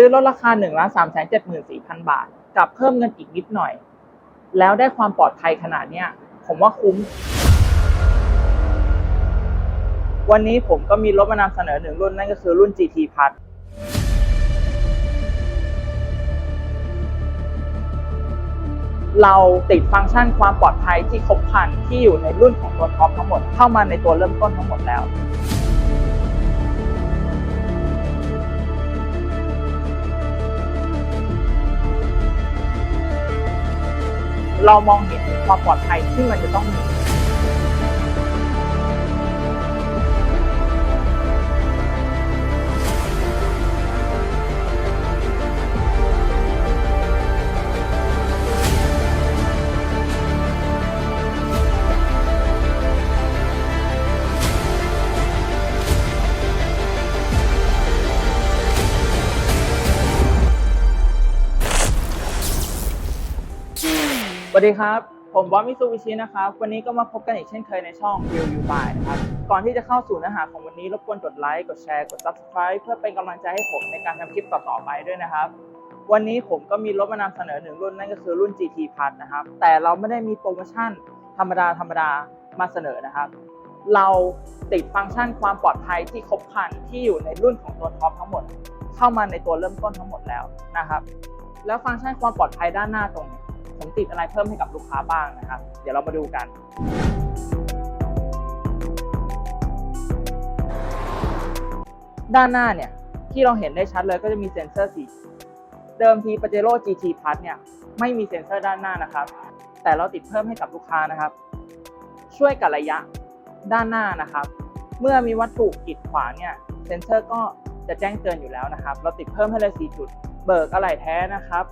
ซื้อรถราคา1นึ่งล้านสามแสนเจ็ดหมื่นสี่พันบาท กับเพิ่มเงินอีกนิดหน่อย แล้วได้ความปลอดภัยขนาดเนี้ยผมว่าคุ้ม วันนี้ผมก็มีรถมานำเสนอหนึ่งรุ่นนั่นก็คือรุ่น GT Plus เราติดฟังก์ชันความปลอดภัยที่ครบครันที่อยู่ในรุ่นของตัวท็อปทั้งหมด เข้ามาในตัวเริ่มต้นทั้งหมดแล้ว เรามองเห็นความปลอดภัยที่มันจะต้องมี วัสดีครับ ผมบอสมิซูบิชินะครับ วันนี้ก็มาพบกันอีกเช่นเคยในช่อง View You By นะครับ ก่อนที่จะเข้าสู่เนื้อหาของวันนี้ รบกวนกดไลค์ กดแชร์ กด Subscribe เพื่อเป็นกำลังใจให้ผมในการทำคลิปต่อๆไปด้วยนะครับ วันนี้ผมก็มีรถมานำเสนอหนึ่งรุ่นนั่นก็คือรุ่น GT Plus นะครับ แต่เราไม่ได้มีโปรโมชั่นธรรมดาธรรมดามาเสนอนะครับ เราติดฟังก์ชันความปลอดภัยที่ครบครันที่อยู่ในรุ่นของตัวท็อปทั้งหมด เข้ามาในตัวเริ่มต้นทั้งหมดแล้วนะครับ แล้วฟังก์ชันความปลอดภัยด้านหน้าตรงนี้ ผมติดอะไรเพิ่มให้กับลูกค้าบ้างนะครับเดี๋ยวเรามาดูกันด้านหน้าเนี่ยที่เราเห็นได้ชัดเลยก็จะมีเซ็นเซอร์สีเดิมทีปาเจโร่ GT Plus เนี่ยไม่มีเซ็นเซอร์ด้านหน้านะครับ แต่เราติดเพิ่มให้กับลูกค้านะครับ ช่วยกับระยะด้านหน้านะครับ เมื่อมีวัตถุกีดขวางเนี่ยเซ็นเซอร์ก็จะแจ้งเตือนอยู่แล้วนะครับ เราติดเพิ่มให้เลย4จุด เบิกอะไหล่แท้นะครับ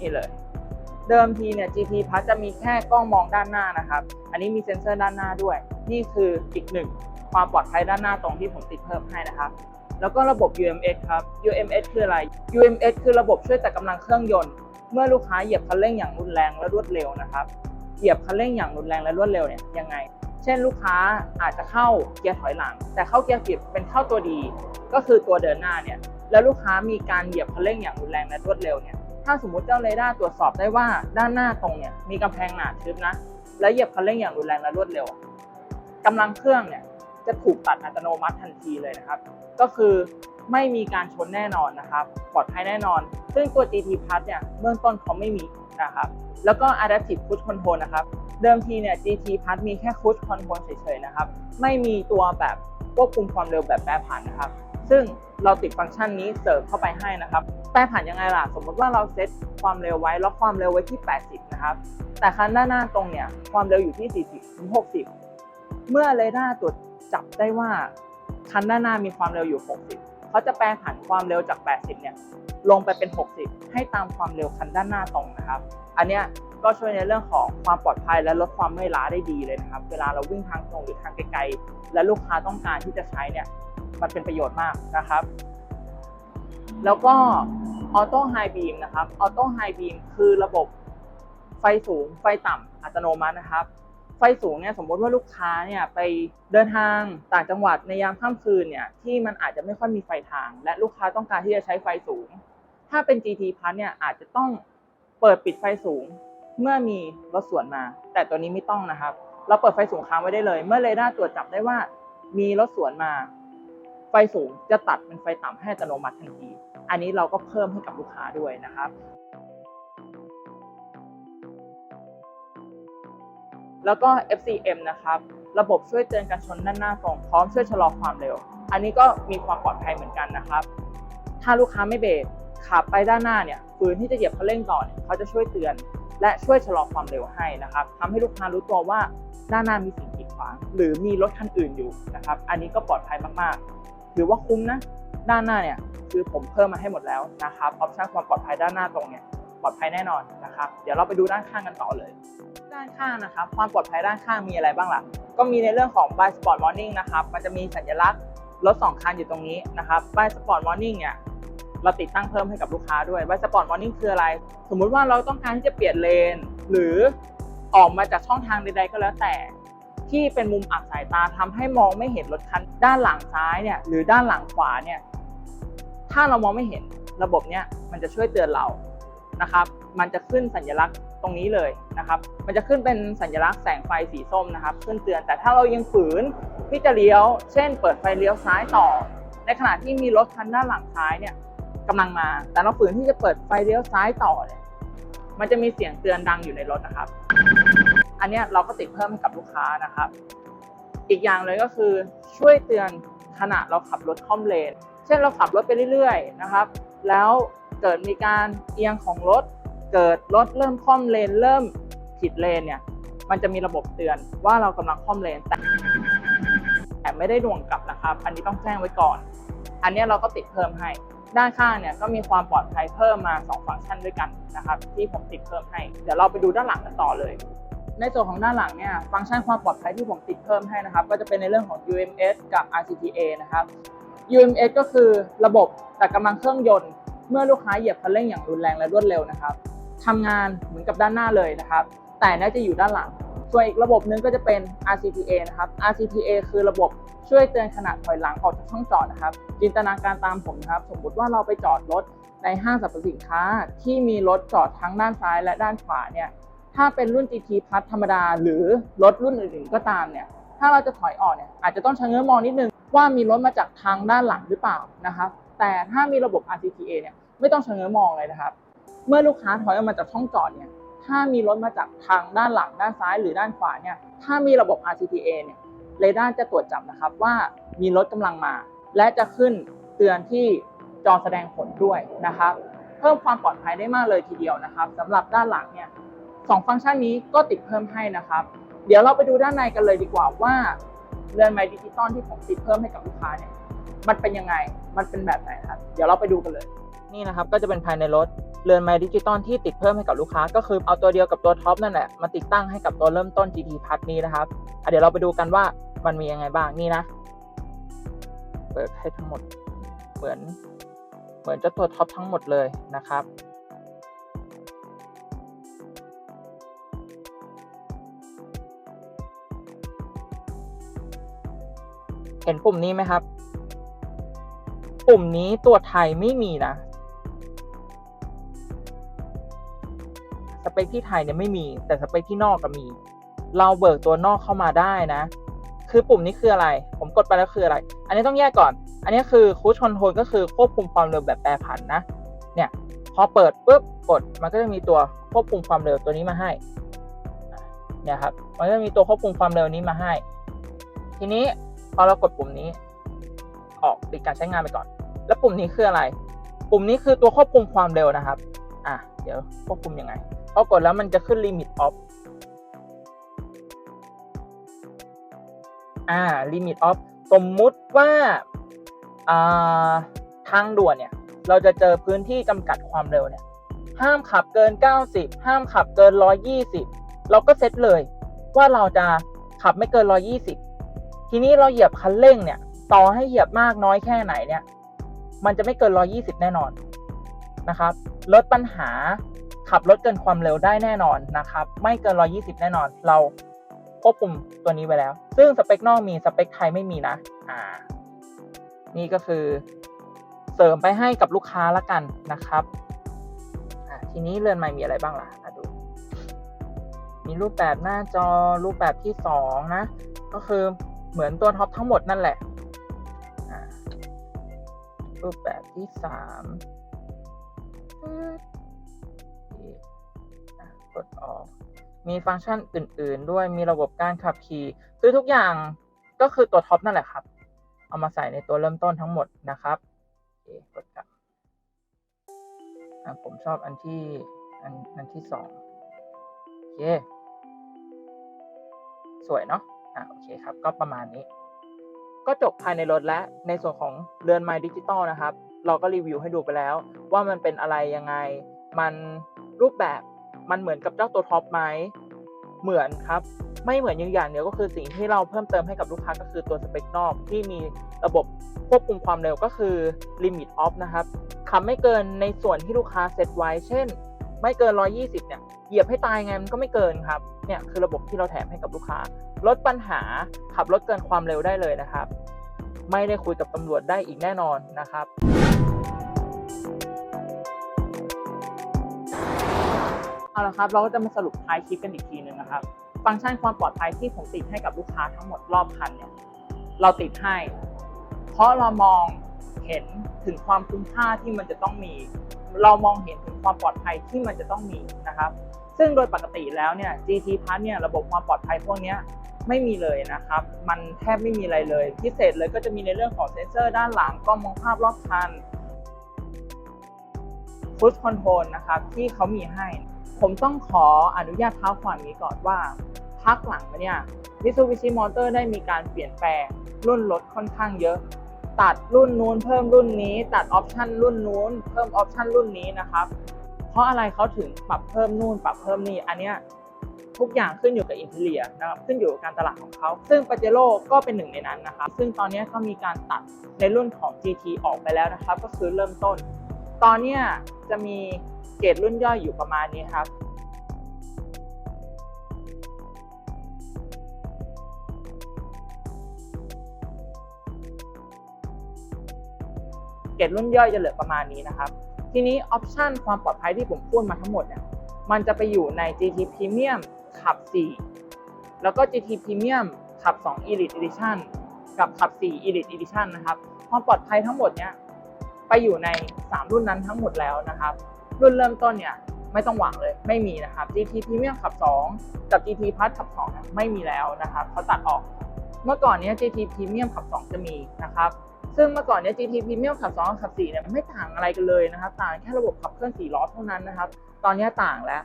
นี่เลย เดิมทีเนี่ย GT Plus จะมีแค่กล้องมองด้านหน้านะครับ อันนี้มีเซ็นเซอร์ด้านหน้าด้วย นี่คืออีกหนึ่งความปลอดภัยด้านหน้าตรงที่ผมติดเพิ่มให้นะครับ แล้วก็ระบบ UMS ครับ UMS คืออะไร UMS คือระบบช่วยตัดกำลังเครื่องยนต์ เมื่อลูกค้าเหยียบคันเร่งอย่างรุนแรงและรวดเร็วนะครับ เหยียบคันเร่งอย่างรุนแรงและรวดเร็วเนี่ยยังไง เช่นลูกค้าอาจจะเข้าเกียร์ถอยหลัง แต่เข้าเกียร์ผิดเป็นเข้าตัวดี ก็คือตัวเดินหน้าเนี่ย แล้วลูกค้ามีการเหยียบคันเร่งอย่างรุนแรงและรวดเร็วเนี่ย ถ้าสมมุติเจ้าเรดาร์ตรวจสอบได้ว่าด้านหน้าตรงเนี่ยมีกำแพงหนาทึบนะ และเหยียบคันเร่งอย่างรุนแรงและรวดเร็วกำลังเครื่องเนี่ยจะถูกตัดอัตโนมัติทันทีเลยนะครับ ก็คือไม่มีการชนแน่นอนนะครับ ปลอดภัยแน่นอน ซึ่งตัว GT Plus เนี่ยเบื้องต้นเขาไม่มีนะครับ แล้วก็ Adaptive Cruise Control นะครับ เดิมทีเนี่ย GT Plus มีแค่ Cruise Control เฉยๆนะครับ ไม่มีตัวแบบควบคุมความเร็วแบบแปรผันนะครับ ซึ่ง เราติดฟังก์ชันนี้เสริมเข้าไปให้นะครับแปรผันยังไงล่ะ สมมติว่าเราเซตความเร็วไว้ล็อกความเร็วไว้ที่ 80 นะครับ แต่คันด้านหน้าตรงเนี่ยความเร็วอยู่ที่ 40 ถึง 60 เมื่อเรดาร์ตรวจจับได้ว่าคันด้านหน้ามีความเร็วอยู่ 60 เขาจะแปรผันความเร็วจาก 80 เนี่ยลงไปเป็น 60 ให้ตามความเร็วคันด้านหน้าตรงนะครับ อันเนี้ยก็ช่วยในเรื่องของความปลอดภัยและลดความเมื่อยล้าได้ดีเลยนะครับ เวลาเราวิ่งทางตรงหรือทางไกลๆ และลูกค้าต้องการที่จะใช้เนี่ย มันเป็นประโยชน์มากนะครับ แล้วก็ออโต้ไฮบีมนะครับออโต้ไฮบีมคือระบบไฟสูงไฟต่ำอัตโนมัตินะครับ ไฟสูงเนี่ยสมมติว่าลูกค้าเนี่ยไปเดินทางต่างจังหวัดในยามค่ำคืนเนี่ยที่มันอาจจะไม่ค่อยมีไฟทาง และลูกค้าต้องการที่จะใช้ไฟสูง ถ้าเป็น GT Plus เนี่ยอาจจะต้องเปิดปิดไฟสูงเมื่อมีรถสวนมา แต่ตัวนี้ไม่ต้องนะครับ เราเปิดไฟสูงค้างไว้ได้เลย เมื่อเรดาร์ตรวจจับได้ว่ามีรถสวนมา ฟสูงจะตัดเป็นไฟต่ำให้อัตโนมัติทันที อันนี้เราก็เพิ่มให้กับลูกค้าด้วยนะครับ แล้วก็ FCM นะครับ ระบบช่วยเตือนการชนด้านหน้าตรงพร้อมช่วยชะลอความเร็ว อันนี้ก็มีความปลอดภัยเหมือนกันนะครับ ถ้าลูกค้าไม่เบรกขับไปด้านหน้าเนี่ยฝืนที่จะเหยียบคันเร่งต่อเนี่ยเขาจะช่วยเตือน และช่วยชะลอความเร็วให้นะครับทำให้ลูกค้ารู้ตัวว่าด้านหน้ามีสิ่งกีดขวาง หรือมีรถคันอื่นอยู่นะครับ อันนี้ก็ปลอดภัยมากๆ ถือว่าคุ้มนะ ด้านหน้าเนี่ยคือผมเพิ่มมาให้หมดแล้วนะครับออปชั่นความปลอดภัยด้านหน้าตรงเนี่ยปลอดภัยแน่นอนนะครับ เดี๋ยวเราไปดูด้านข้างกันต่อเลย ด้านข้างนะครับความปลอดภัยด้านข้างมีอะไรบ้างล่ะ ก็มีในเรื่องของ By Sport Warning นะครับ มันจะมีสัญลักษณ์รถสองคันอยู่ตรงนี้นะครับ By Sport Warning เนี่ยเราติดตั้งเพิ่มให้กับลูกค้าด้วย By Sport Warning คืออะไร สมมุติว่าเราต้องการที่จะเปลี่ยนเลน หรือออกมาจากช่องทางใดๆก็แล้วแต่ ที่เป็นมุมอับสายตาทำให้มองไม่เห็นรถคันด้านหลังซ้ายเนี่ยหรือด้านหลังขวาเนี่ยถ้าเรามองไม่เห็นระบบเนี้ยมันจะช่วยเตือนเรานะครับ มันจะขึ้นสัญลักษณ์ตรงนี้เลยนะครับ มันจะขึ้นเป็นสัญลักษณ์แสงไฟสีส้มนะครับ ขึ้นเตือนแต่ถ้าเรายังฝืนที่จะเลี้ยว เช่น เปิดไฟเลี้ยวซ้ายต่อ ในขณะที่มีรถคันด้านหลังซ้ายเนี่ยกำลังมา แต่เราฝืนที่จะเปิดไฟเลี้ยวซ้ายต่อเนี่ยมันจะมีเสียงเตือนดังอยู่ในรถนะครับ อันนี้เราก็ติดเพิ่มให้กับลูกค้านะครับ อีกอย่างเลยก็คือช่วยเตือนขณะเราขับรถค่อมเลน เช่นเราขับรถไปเรื่อยๆนะครับ แล้วเกิดมีการเอียงของรถ เกิดรถเริ่มค่อมเลน เริ่มผิดเลนเนี่ย มันจะมีระบบเตือนว่าเรากำลังค่อมเลนแต่แต่ไม่ได้ดวงกลับนะครับ อันนี้ต้องแจ้งไว้ก่อน อันนี้เราก็ติดเพิ่มให้ ด้านข้างเนี่ยก็มีความปลอดภัยเพิ่มมา 2 ฟังก์ชันด้วยกันนะครับ ที่ผมติดเพิ่มให้ เดี๋ยวเราไปดูด้านหลังกันต่อเลย ในส่วนของด้านหลังเนี่ยฟังก์ชันความปลอดภัยที่ผมติดเพิ่มให้นะครับ ก็จะเป็นในเรื่องของ UMS กับ RCTA นะครับ UMS ก็คือระบบตัดกำลังเครื่องยนต์ เมื่อลูกค้าเหยียบคันเร่งอย่างรุนแรงและรวดเร็วนะครับทำงานเหมือนกับด้านหน้าเลยนะครับ แต่น่าจะอยู่ด้านหลัง ส่วนอีกระบบหนึงก็จะเป็น RCTA นะครับ RCTA คือระบบช่วยเตือนขณะถอยหลังออกจากช่องจอดนะครับ จินตนาการตามผมนะครับ สมมติว่าเราไปจอดรถในห้างสรรพสินค้าที่มีรถจอดทั้งด้านซ้ายและด้านขวาเนี่ย ถ้าเป็นรุ่น GT Plus ธรรมดา หรือรถรุ่นอื่นๆก็ตามเนี่ย ถ้าเราจะถอยออกเนี่ยอาจจะต้องชะเง้อมองนิดนึงว่ามีรถมาจากทางด้านหลังหรือเปล่านะครับ แต่ถ้ามีระบบ RCTA เนี่ยไม่ต้องชะเง้อมองเลยนะครับ เมื่อลูกค้าถอยออกมาจากช่องจอดเนี่ย ถ้ามีรถมาจากทางด้านหลังด้านซ้ายหรือด้านขวาเนี่ย ถ้ามีระบบ RCTA เนี่ยเรดาร์จะตรวจจับนะครับว่ามีรถกำลังมา และจะขึ้นเตือนที่จอแสดงผลด้วยนะครับ เพิ่มความปลอดภัยได้มากเลยทีเดียวนะครับสำหรับด้านหลังเนี่ย สองฟังก์ชันนี้ก็ติดเพิ่มให้นะครับ เดี๋ยวเราไปดูด้านในกันเลยดีกว่าว่าเรือนไม้ดิจิตอลที่ผมติดเพิ่มให้กับลูกค้าเนี่ยมันเป็นยังไงมันเป็นแบบไหนครับ เดี๋ยวเราไปดูกันเลย นี่นะครับก็จะเป็นภายในรถเรือนไม้ดิจิตอลที่ติดเพิ่มให้กับลูกค้า ก็คือเอาตัวเดียวกับตัวท็อปนั่นแหละมาติดตั้งให้กับตัวเริ่มต้น GT Plus นี้นะครับเดี๋ยวเราไปดูกันว่ามันมียังไงบ้างนี่นะเปิดให้ทั้งหมดเหมือนเหมือนเจ้าตัวท็อปทั้งหมดเลยนะครับ เห็นปุ่มนี้ไหมครับ ปุ่มนี้ตัวไทยไม่มีนะสเปคที่ไทยเนี่ยไม่มี แต่สเปคที่นอกก็มี เราเบิกตัวนอกเข้ามาได้นะ คือปุ่มนี้คืออะไร ผมกดไปแล้วคืออะไร อันนี้ต้องแยกก่อน อันนี้คือคูชคอนโทรลก็คือควบคุมความเร็วแบบแปรผันนะ เนี่ย พอเปิดปุ๊บกดมันก็จะมีตัวควบคุมความเร็วตัวนี้มาให้ เนี่ยครับ มันก็จะมีตัวควบคุมความเร็วนี้มาให้ ทีนี้ พอเรากดปุ่มนี้ ออกปิดการใช้งานไปก่อน แล้วปุ่มนี้คืออะไร ปุ่มนี้คือตัวควบคุมความเร็วนะครับ อะ เดี๋ยวควบคุมยังไง พอกดแล้วมันจะขึ้น limit off อ่า limit off สมมุติว่าอ่าทางด่วนเนี่ย เราจะเจอพื้นที่จำกัดความเร็วเนี่ย ห้ามขับเกิน 90 ห้ามขับเกิน 120 เราก็เซตเลยว่าเราจะขับไม่เกิน 120 ทีนี้เราเหยียบคันเร่งเนี่ย ต่อให้เหยียบมากน้อยแค่ไหนเนี่ย มันจะไม่เกิน 120 แน่นอนนะครับ ลดปัญหาขับรถเกินความเร็วได้แน่นอนนะครับ ไม่เกิน 120 แน่นอน เราควบคุมตัวนี้ไว้แล้ว ซึ่งสเปคนอกมีสเปคไทยไม่มีนะอ่านี่ก็คือเสริมไปให้กับลูกค้าละกันนะครับทีนี้เรือนใหม่มีอะไรบ้างล่ะอะดู มีรูปแบบหน้าจอรูปแบบที่สองนะ ก็คือ เหมือนตัวท็อปทั้งหมดนั่นแหละรูปแบบที่สามกดออก มีฟังก์ชันอื่น ๆ ด้วยมีระบบการขับขี่คือทุกอย่างก็คือตัวท็อปนั่นแหละครับ เอามาใส่ในตัวเริ่มต้นทั้งหมดนะครับกดกลับผมชอบอันที่อันอันที่สองโอเคสวยเนาะ อะโอเคครับ ก็ประมาณนี้ ก็จบภายในรถและในส่วนของเรือนไม้ดิจิตอลนะครับ เราก็รีวิวให้ดูไปแล้ว ว่ามันเป็นอะไรยังไง มันรูปแบบมันเหมือนกับเจ้าตัวท็อปไหมเหมือนครับ ไม่เหมือนอย่างอย่างเดียวก็คือสิ่งที่เราเพิ่มเติมให้กับลูกค้าก็คือตัวสเปคนอกที่มีระบบควบคุมความเร็วก็คือ Limit Off นะครับขับไม่เกินในส่วนที่ลูกค้าเซตไว้ เช่น ไม่เกิน 120 เนี่ย หยียบให้ตายไงมันก็ไม่เกินครับ เนี่ยคือระบบที่เราแถมให้กับลูกค้า ลดปัญหาขับรถเกินความเร็วได้เลยนะครับ ไม่ได้คุยกับตำรวจได้อีกแน่นอนนะครับเอาละครับ เราก็จะมาสรุปท้ายคลิปกันอีกทีนึงนะครับ ฟังก์ชันความปลอดภัยที่ผมติดให้กับลูกค้าทั้งหมดรอบคันเนี่ยเราติดให้ เพราะเรามองเห็นถึงความคุ้มค่าที่มันจะต้องมี เรามองเห็นถึงความปลอดภัยที่มันจะต้องมีนะครับ ซึ่งโดยปกติแล้วเนี่ย GT Plus เนี่ยระบบความปลอดภัยพวกนี้ไม่มีเลยนะครับ มันแทบไม่มีอะไรเลย พิเศษเลยก็จะมีในเรื่องของเซ็นเซอร์ด้านหลังกล้องมองภาพรอบคันฟุตคอนโทรลนะครับที่เขามีให้ ผมต้องขออนุญาตเท้าความนี้ก่อนว่าพักหลังมาเนี่ยมิซูบิชิมอเตอร์ได้มีการเปลี่ยนแปลงรุ่นรถค่อนข้างเยอะ ตัดรุ่นนู้นเพิ่มรุ่นนี้ ตัดออปชันรุ่นนู้น เพิ่มออปชันรุ่นนี้นะครับ เพราะอะไรเขาถึงปรับเพิ่มนู่นปรับเพิ่มนี่ อันเนี้ยทุกอย่างขึ้นอยู่กับอินเทเลียนะครับขึ้นอยู่กับการตลาดของเขา ซึ่งปาเจโร่ก็เป็นหนึ่งในนั้นนะครับ ซึ่งตอนนี้ก็มีการตัดในรุ่นของ GT ออกไปแล้วนะครับ ก็คือเริ่มต้น ตอนนี้จะมีเกรดรุ่นย่อยอยู่ประมาณนี้ครับเกรดรุ่นย่อยจะเหลือประมาณนี้นะครับ ทีนี้ออปชันความปลอดภัยที่ผมพูดมาทั้งหมดเนี่ยมันจะไปอยู่ใน GT Premium ขับ 4 แล้วก็ GT Premium ขับ 2 Elite Edition กับขับ 4 Elite Edition นะครับ ความปลอดภัยทั้งหมดเนี่ยไปอยู่ใน 3 รุ่นนั้นทั้งหมดแล้วนะครับ รุ่นเริ่มต้นเนี่ยไม่ต้องหวังเลยไม่มีนะครับ GT Premium ขับ 2 กับ GT Plus ขับ2ไม่มีแล้วนะครับเขาตัดออก เมื่อก่อนเนี้ย GT Premium ขับ 2 จะมีนะครับ ซึ่งเมื่อก่อนเนี้ย GT Premium ขับ2กับขับ4เนี่ยไม่ต่างอะไรกันเลยนะครับ ต่างแค่ระบบขับเคลื่อน4ล้อเท่านั้นนะครับ ตอนนี้ต่างแล้ว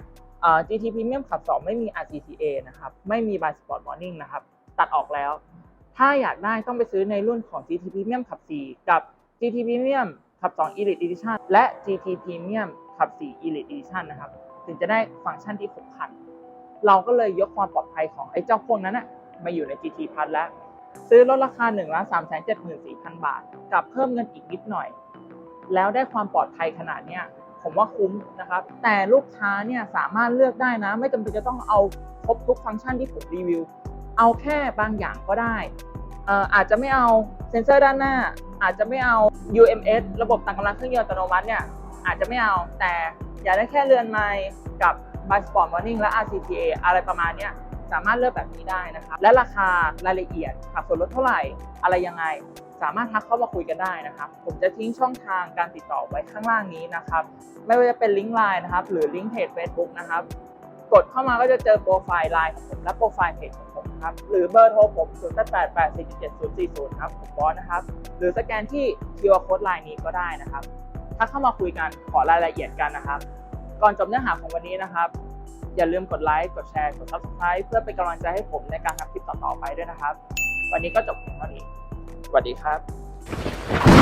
GT Premium ขับ 2 ไม่มี RCCA นะครับ ไม่มี By Sport Warning นะครับ ตัดออกแล้ว ถ้าอยากได้ต้องไปซื้อในรุ่นของ GT Premium ขับ 4 กับ GT Premium ขับ 2 Elite Edition และ GT Premium ขับ 4 Elite Edition นะครับ ถึงจะได้ฟังก์ชันที่ครบครัน เราก็เลยยกความปลอดภัยของไอ้เจ้าพวกนั้นนะมาอยู่ใน GT Plus แล้ว ซื้อลดราคา1นึ่งล้านสามแสนเจ็ดหมื่นสี่พันบาท กับเพิ่มเงินอีกนิดหน่อย แล้วได้ความปลอดภัยขนาดเนี้ยผมว่าคุ้มนะครับ แต่ลูกค้าเนี่ยสามารถเลือกได้นะ ไม่จำเป็นจะต้องเอาครบทุกฟังก์ชันที่ผมรีวิว เอาแค่บางอย่างก็ได้อ่ออาจจะไม่เอาเซ็นเซอร์ด้านหน้า อาจจะไม่เอา UMS ระบบต่างกำลังเครื่องยนต์อัตโนมัติเนี่ยอาจจะไม่เอาแต่อยากได้แค่เรือนไม้กับ By Sport Warning และ RCTA อะไรประมาณเนี้ย สามารถเลือกแบบนี้ได้นะครับและราคารายละเอียดหักส่วนลดเท่าไหร่อะไรยังไง สามารถทักเข้ามาคุยกันได้นะครับ ผมจะทิ้งช่องทางการติดต่อไว้ข้างล่างนี้นะครับ ไม่ว่าจะเป็นลิงก์ไลน์นะครับ หรือลิงก์เพจ Facebook นะครับ กดเข้ามาก็จะเจอโปรไฟล์ไลน์ของผมและโปรไฟล์เพจของผมครับ หรือเบอร์โทรผม0 8 8 8 4 7 0 4 0ครับ ผมบอสนะครับ หรือสแกนที่ QR Code ไลน์นี้ก็ได้นะครับ ถ้าเข้ามาคุยกันขอรายละเอียดกันนะครับ ก่อนจบเนื้อหาของวันนี้นะครับ อย่าลืมกดไลค์กดแชร์กด Subscribe เพื่อเป็นกำลังใจให้ผมในการทำคลิปต่อๆไปด้วยนะครับ วันนี้ก็จบเพียงเท่านี้สวัสดีครับ